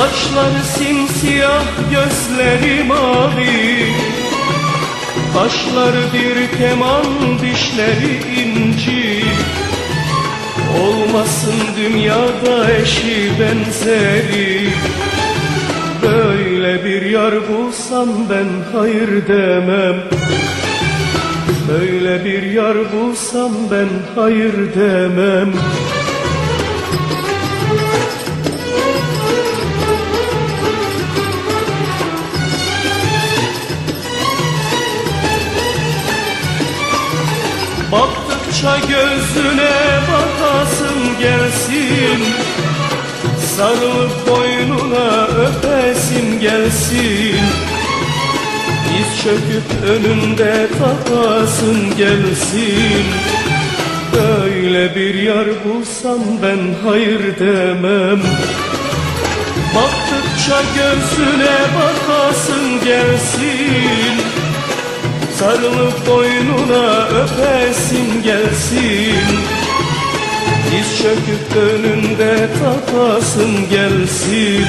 Saçları simsiyah, gözleri mavi. Kaşları bir keman, dişleri inci. Olmasın dünyada eşi benzeri. Böyle bir yar bulsam ben hayır demem. Böyle bir yar bulsam ben hayır demem Baktıkça gözüne bakasın gelsin. Sarılıp boynuna öpesin gelsin. Diz çöküp önünde takasın gelsin. Böyle bir yar bulsam ben hayır demem. Baktıkça gözüne bakasın gelsin Sarılıp boynuna öpesin gelsin. Diz çöküp önünde takasın gelsin.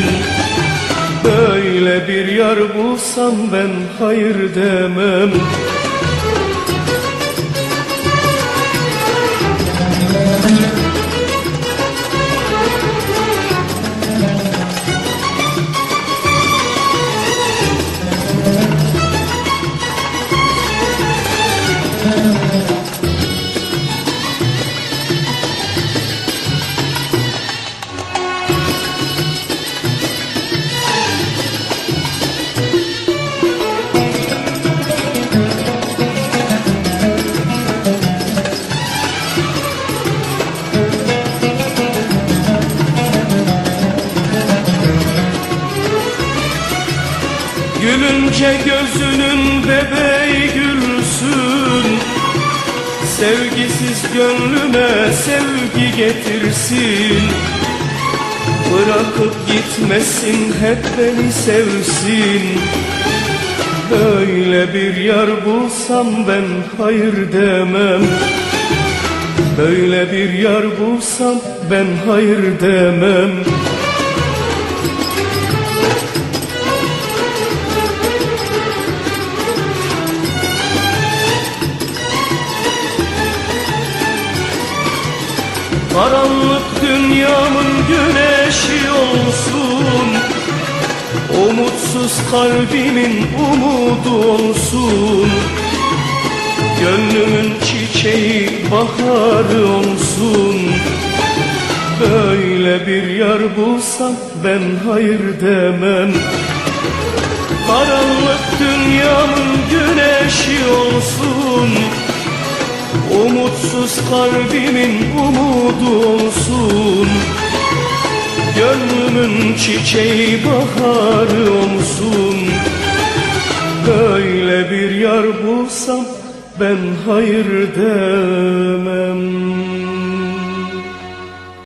Böyle bir yar bulsam ben hayır demem Gülünce gözünün bebeği gülsün. Sevgisiz gönlüme sevgi getirsin. Bırakıp gitmesin hep beni sevsin. Böyle bir yar bulsam ben hayır demem. Böyle bir yar bulsam ben hayır demem Karanlık dünyamın güneşi olsun. Umutsuz kalbimin umudu olsun. Gönlümün çiçeği baharı olsun. Böyle bir yar bulsam ben hayır demem. Karanlık dünyamın güneşi Umutsuz kalbimin umudu olsun. Gönlümün çiçeği baharı olsun. Böyle bir yar bulsam ben hayır demem